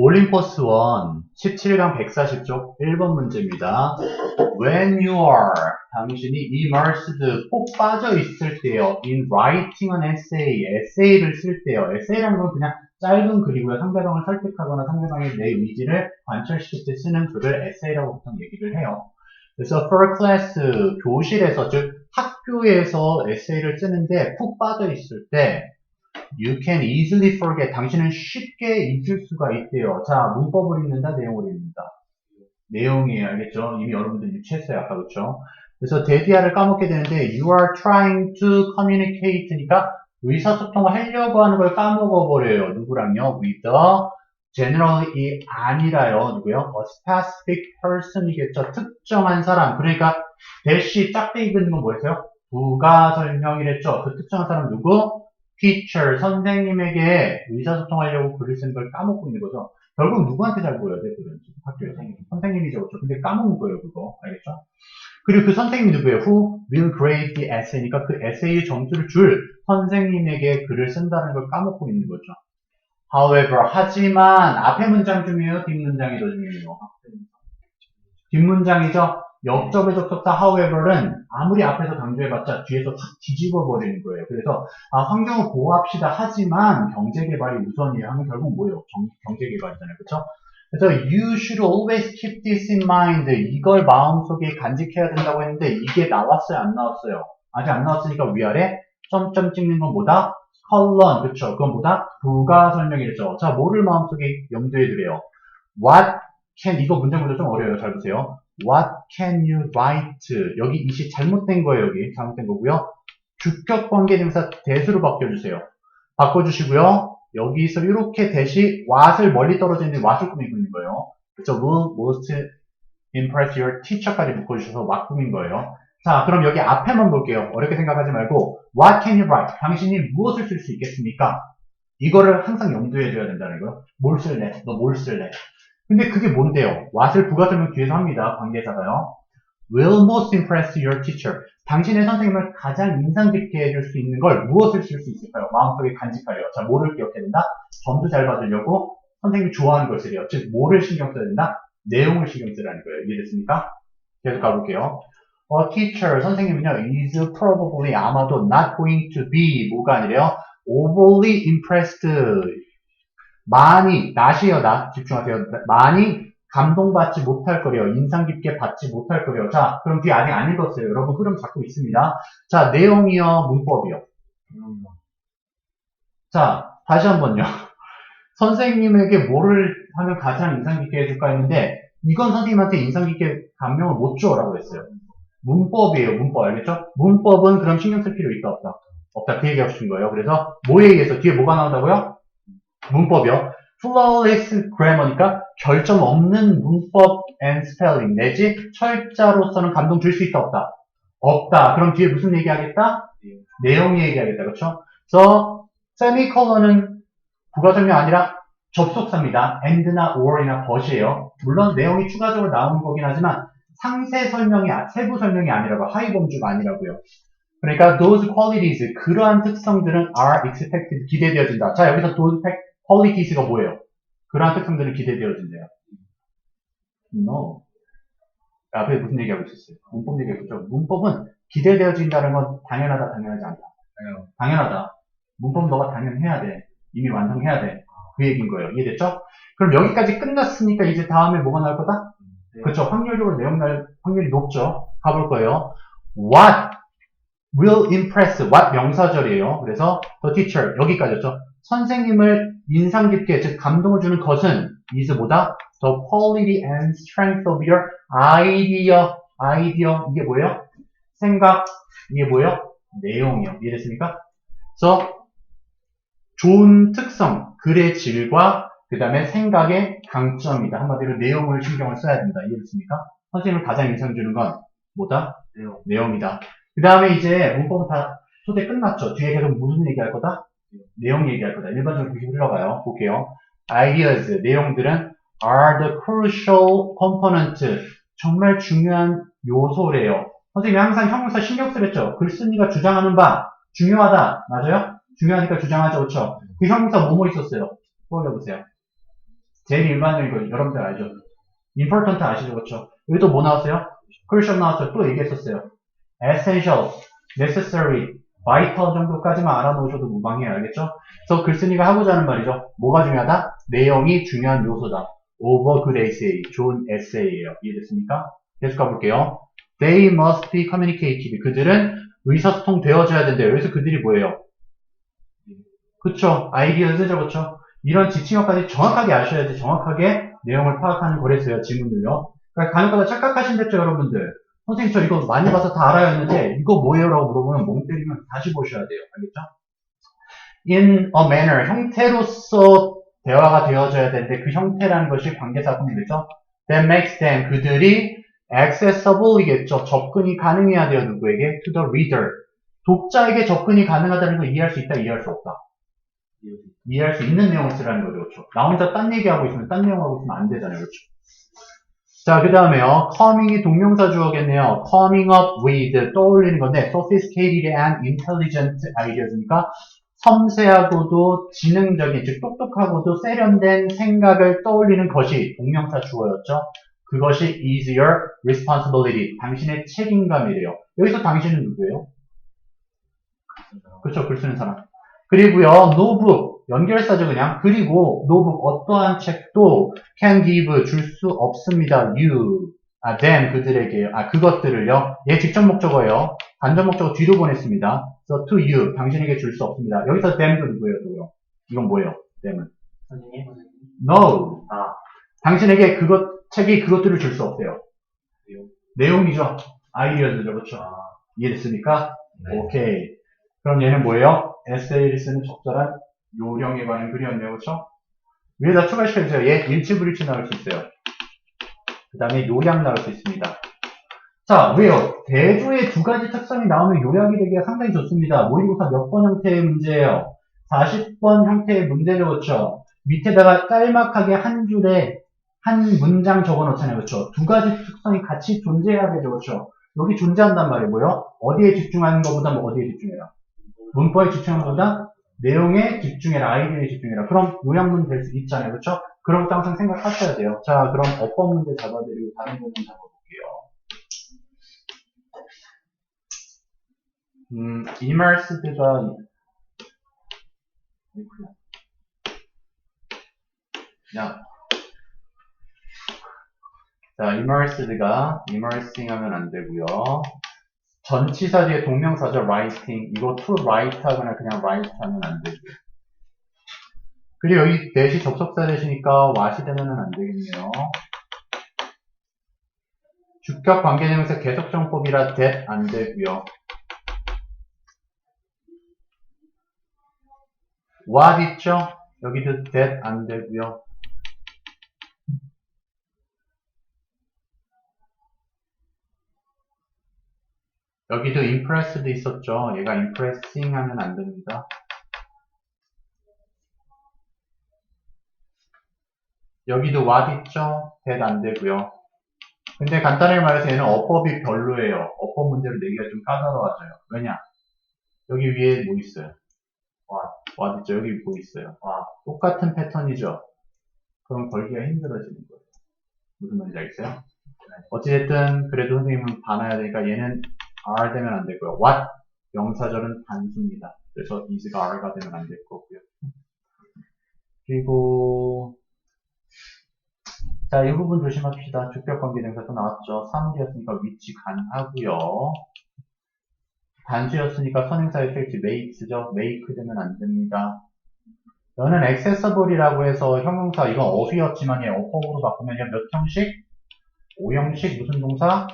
올림포스 1 17강 140쪽 1번 문제입니다. When you are 당신이 immersed 꼭 빠져 있을 때요. in writing an essay 에세이를 쓸 때요. 에세이라는 건 그냥 짧은 글이고요. 상대방을 설득하거나 상대방의 내 의지를 관철시킬 때 쓰는 글을 에세이라고 보통 얘기를 해요. 그래서 for class 교실에서 즉 학교에서 에세이를 쓰는데 푹 빠져 있을 때 You can easily forget. 당신은 쉽게 잊을 수가 있대요. 자, 문법을 읽는다, 내용을 읽는다. 내용이에요. 알겠죠? 이미 여러분들 유치했어요. 아까 그렇죠? 그래서 데디아를 까먹게 되는데 you are trying to communicate니까 의사소통을 하려고 하는 걸 까먹어버려요. 누구랑요? with the generally 아니라요. 누구요? a specific person이겠죠. 특정한 사람. 그러니까 대시 짝대기 긋는 건 뭐였어요? 부가 설명이랬죠. 그 특정한 사람 누구? Teacher, 선생님에게 의사소통하려고 글을 쓰는 걸 까먹고 있는 거죠. 결국 누구한테 잘 보여야 돼, 글은? 학교에서. 선생님이죠, 그렇죠? 근데 까먹는 거예요, 그거. 알겠죠? 그리고 그 선생님이 누구예요? Who will grade the essay니까 그 에세이의 점수를 줄 선생님에게 글을 쓴다는 걸 까먹고 있는 거죠. However, 하지만 앞에 문장 중이에요? 뒷문장이 더 중요해요? 뒷문장이죠? 역접의 접속사 however는 아무리 앞에서 강조해봤자 뒤에서 확 뒤집어 버리는 거예요. 그래서 아, 환경을 보호합시다 하지만 경제개발이 우선이에요 하면 결국 뭐예요? 경, 경제개발이잖아요. 그렇죠? 그래서 you should always keep this in mind. 이걸 마음속에 간직해야 된다고 했는데 이게 나왔어요? 안 나왔어요? 아직 안 나왔으니까 위아래 점점 찍는 건 뭐다? 컬런, 그쵸? 그건 뭐다? 부가 설명이랬죠. 자, 뭐를 마음속에 염두에 두래요? What can, 이거 문제 문제 좀 어려워요. 잘 보세요. What can you write? 여기 이 시 잘못된 거예요. 여기 잘못된 거고요. 주격 관계대명사 대수로 바꿔주세요. 바꿔주시고요. 여기서 이렇게 대시 what을 멀리 떨어져 있는 what을 꾸미고 있는 거예요. 그쵸? Will most impress your teacher까지 묶어주셔서 what 꾸민 거예요. 자, 그럼 여기 앞에만 볼게요. 어렵게 생각하지 말고 What can you write? 당신이 무엇을 쓸 수 있겠습니까? 이거를 항상 염두에 둬야 된다는 거예요. 뭘 쓸래? 너 뭘 쓸래? 근데 그게 뭔데요? what을 부가설명 뒤에서 합니다. 관계자가요. will most impress your teacher. 당신의 선생님을 가장 인상 깊게 해줄 수 있는 걸 무엇을 쓸 수 있을까요? 마음속에 간직하려. 자, 뭐를 기억해야 된다? 점수 잘 받으려고 선생님이 좋아하는 걸 쓰래요. 즉, 뭐를 신경 써야 된다? 내용을 신경 쓰라는 거예요. 이해됐습니까? 계속 가볼게요. A teacher, 선생님은요, is probably 아마도 not going to be 뭐가 아니래요? overly impressed 많이, 낫이에요, 낫. 집중하세요. 많이 감동받지 못할 거래요. 인상 깊게 받지 못할 거래요. 자, 그럼 뒤에 아직 안 읽었어요. 여러분 흐름 잡고 있습니다. 자, 내용이요, 문법이요. 자, 다시 한번요. 선생님에게 뭐를 하면 가장 인상 깊게 해줄까 했는데, 이건 선생님한테 인상 깊게 감명을 못 줘라고 했어요. 문법이에요, 문법. 알겠죠? 문법은 그럼 신경 쓸 필요 있다, 없다? 없다. 그 얘기 하신 거예요. 그래서 뭐에 의해서 뒤에 뭐가 나온다고요? 문법이요. flawless grammar니까 결점 없는 문법 and spelling 내지 철자로서는 감동 줄 수 있다 없다? 없다. 그럼 뒤에 무슨 얘기하겠다? 내용 얘기하겠다. 그렇죠? 그래서 semicolon은 설명 아니라 접속사입니다. and나 or이나 but이에요. 물론 내용이 추가적으로 나오는 거긴 하지만 상세 설명이 세부 설명이 아니라고 하위 범주가 아니라고요. 그러니까 those qualities 그러한 특성들은 are expected 기대되어진다. 자 여기서 those qualities가 뭐예요? 그러한 특성들은 기대되어진대요. No. 앞에 무슨 얘기하고 있었어요? 문법 얘기하고 있죠. 문법은 기대되어진다는 건 당연하다, 당연하지 않다. 당연. 당연하다. 문법 너가 당연해야 돼. 이미 완성해야 돼. 그 얘기인 거예요. 이해됐죠? 그럼 여기까지 끝났으니까 이제 다음에 뭐가 나올 거다? 네. 그렇죠. 확률적으로 내용 날 확률이 높죠. 가볼 거예요. What will impress? What 명사절이에요. 그래서 the teacher 여기까지였죠. 선생님을 인상 깊게 즉 감동을 주는 것은 is보다 the quality and strength of your idea. idea 이게 뭐예요? 생각 이게 뭐예요? 내용이요. 이해됐습니까? 그래서 좋은 특성, 글의 질과 그 다음에 생각의 강점이다. 한마디로 내용을 신경을 써야 된다. 이해됐습니까? 선생님을 가장 인상 주는 건 뭐다? 내용. 내용이다. 그 다음에 이제 문법은 다 소개 끝났죠. 뒤에 계속 무슨 얘기할 거다? 내용 얘기할 거다. 일반적으로 그렇게 흘러가요. 볼게요. ideas, 내용들은 are the crucial component. 정말 중요한 요소래요. 선생님이 항상 형용사 신경 쓰랬죠. 글쓴이가 주장하는 바 중요하다. 맞아요? 중요하니까 주장하죠. 그렇죠? 그 형용사 뭐뭐 있었어요? 떠올려 보세요. 제일 일반적인 거 여러분들 알죠? important 아시죠? 그렇죠? 여기도 뭐 나왔어요? crucial 나왔죠? 또 얘기했었어요. essential, necessary, vital 정도까지만 알아놓으셔도 무방해요. 알겠죠? 그래서 글쓴이가 하고자 하는 말이죠. 뭐가 중요하다? 내용이 중요한 요소다. over good essay, 좋은 에세이예요. 이해됐습니까? 계속 가볼게요. They must be communicated. 그들은 의사소통 되어져야 된대요. 여기서 그들이 뭐예요? 그쵸. 아이디어즈죠. 그쵸. 이런 지칭어까지 정확하게 아셔야지 정확하게 내용을 파악하는 거랬어요. 지문을요. 그러니까 간혹가다 착각하신댔죠, 여러분들. 선생님 저 이거 많이 봐서 다 알아야 했는데 이거 뭐예요? 라고 물어보면 멍 때리면 다시 보셔야 돼요. 알겠죠? In a manner, 형태로서 대화가 되어져야 되는데 그 형태라는 것이 관계사 분이겠죠? That makes them, 그들이 accessible이겠죠. 접근이 가능해야 돼요. 누구에게? To the reader. 독자에게 접근이 가능하다는 걸 이해할 수 있다, 이해할 수 없다. 이해할 수 있는 내용을 쓰라는 거죠. 그렇죠? 나 혼자 딴 얘기하고 있으면 딴 내용하고 있으면 안 되잖아요. 그렇죠? 자, 그 다음에요. coming이 동명사 주어겠네요. coming up with 떠올리는 건데 sophisticated and intelligent ideas니까 섬세하고도 지능적인, 즉 똑똑하고도 세련된 생각을 떠올리는 것이 동명사 주어였죠. 그것이 is your responsibility. 당신의 책임감이래요. 여기서 당신은 누구예요? 그렇죠. 글 쓰는 사람. 그리고요, 노북, 연결사죠, 그냥. 그리고 노북, 어떠한 책도 can give, 줄 수 없습니다. you, 아, them, 그들에게요. 아, 그것들을요. 얘 직접 목적어예요. 간접 목적어 뒤로 보냈습니다. so to you, 당신에게 줄 수 없습니다. 여기서 them도 누구예요, 또요? 이건 뭐예요, them은? 선생님? no. 아, 당신에게 그것, 책이 그것들을 줄 수 없대요. 내용? 내용이죠. 아이디어죠, 그렇죠? 아, 이해됐습니까? 네. 오케이. 그럼 얘는 뭐예요? 에세이를 쓰는 적절한 요령에 관한 글이었네요. 그렇죠? 위에다 추가시켜주세요. 얘 일치불일치 나올 수 있어요. 그 다음에 요약 나올 수 있습니다. 자, 왜요? 대조의 두 가지 특성이 나오면 요약이 되기가 상당히 좋습니다. 모의고사 몇 번 형태의 문제예요? 40번 형태의 문제죠. 그렇죠? 밑에다가 짤막하게 한 줄에 한 문장 적어 놓잖아요. 그렇죠? 두 가지 특성이 같이 존재해야 되죠. 그렇죠? 여기 존재한단 말이에요. 뭐요? 어디에 집중하는 것보다 뭐 어디에 집중해라? 문법에 집중하는 것보다 내용에 집중해라. 아이디어에 집중해라. 그럼 요약문 될 수 있잖아요. 그렇죠? 그런 것도 항상 생각하셔야 돼요. 자, 그럼 어법 문제 잡아드리고 다른 부분 잡아볼게요. 음, immersed가 야. 자, immersed가 immersing 하면 안 되고요. 전치사 뒤에 동명사죠. writing. 이거 to write 하거나 그냥 write 하면 안 되고요. 그리고 여기 대시 접속사 대시니까 what이 되면 안 되겠네요. 주격 관계대명사 계속정법이라 that 안 되고요. what 있죠? 여기도 that 안 되고요. 여기도 impressed도 있었죠. 얘가 impressing 하면 안 됩니다. 여기도 what 있죠? that 안 되고요. 근데 간단하게 말해서 얘는 어법이 별로예요. 어법 문제를 내기가 좀 까다로워져요. 왜냐? 여기 위에 뭐 있어요? what, what 있죠? 여기 뭐 있어요? 와, 똑같은 패턴이죠? 그럼 걸기가 힘들어지는 거예요. 무슨 말인지 알겠어요? 어찌됐든 그래도 선생님은 봐놔야 되니까 얘는 R 되면 안 되고요. What 명사절은 단수입니다. 그래서 is가 R가 되면 안 될 거고요. 그리고 자, 이 부분 조심합시다. 주격관계대명사 또 나왔죠. 사물이었으니까 위치 간하고요. 단수였으니까 선행사의 필지 makes죠. make 되면 안 됩니다. 여는 accessible이라고 해서 형용사 이건 어휘였지만 얘 어법으로 바꾸면 얘몇 형식? 5형식 무슨 동사?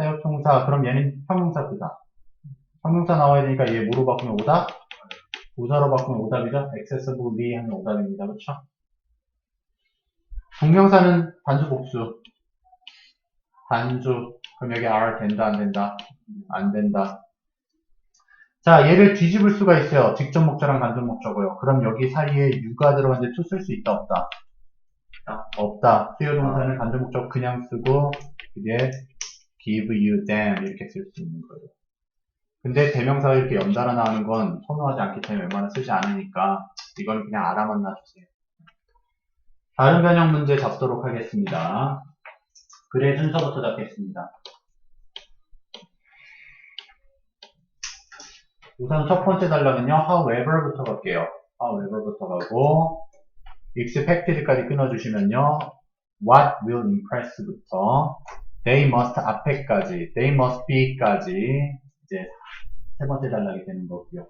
사역동사 그럼 얘는 형용사 부사 형용사 나와야 되니까 얘 뭐로 바꾸면 오답? 부사로 바꾸면 오답이죠? accessibly 하면 오답입니다. 그렇죠? 동명사는 단수 복수 단수 그럼 여기 R 된다 안 된다? 안 된다. 자 얘를 뒤집을 수가 있어요. 직접 목적랑 간접 목적어요. 그럼 여기 사이에 유가 들어가는데 to 쓸수 있다 없다? 없다. 수요 동사는 간접 목적 그냥 쓰고 그게 give you them 이렇게 쓸 수 있는 거예요. 근데 대명사가 이렇게 연달아 나오는 건 선호하지 않기 때문에 웬만하면 쓰지 않으니까 이거는 그냥 알아만 놔주세요. 다른 변형 문제 잡도록 하겠습니다. 글의 순서부터 잡겠습니다. 우선 첫 번째 단락은요, however부터 갈게요. however부터 가고, expected까지 끊어주시면요, what will impress부터, they must 앞에까지, they must be까지, 이제 세 번째 단락이 되는 거고요.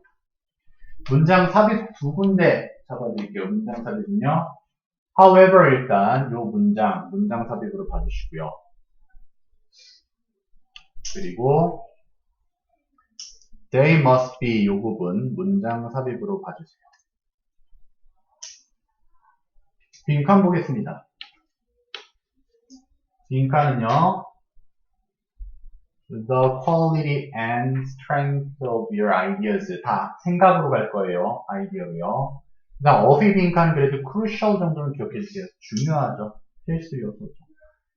문장 삽입 두 군데 잡아드릴게요. 문장 삽입은요, however 일단 요 문장, 문장 삽입으로 봐주시고요. 그리고 they must be 요 부분 문장 삽입으로 봐주세요. 빈칸 보겠습니다. 빈칸은요. The quality and strength of your ideas 다 생각으로 갈 거예요. 아이디어요. 그다음 어휘 빈칸은 그래도 crucial 정도는 기억해 주세요. 중요하죠. 필수 요소죠.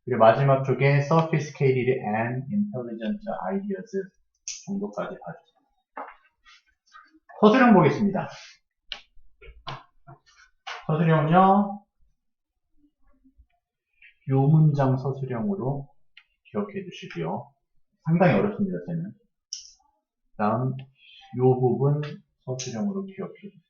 그리고 마지막 쪽에 sophisticated and intelligent ideas 정도까지 봐주세요. 서술형 보겠습니다. 서술형은요, 요 문장 서술형으로 기억해 주시고요. 상당히 어렵습니다, 쟤는. 다음, 요 부분 서술형으로 기억해 주세요.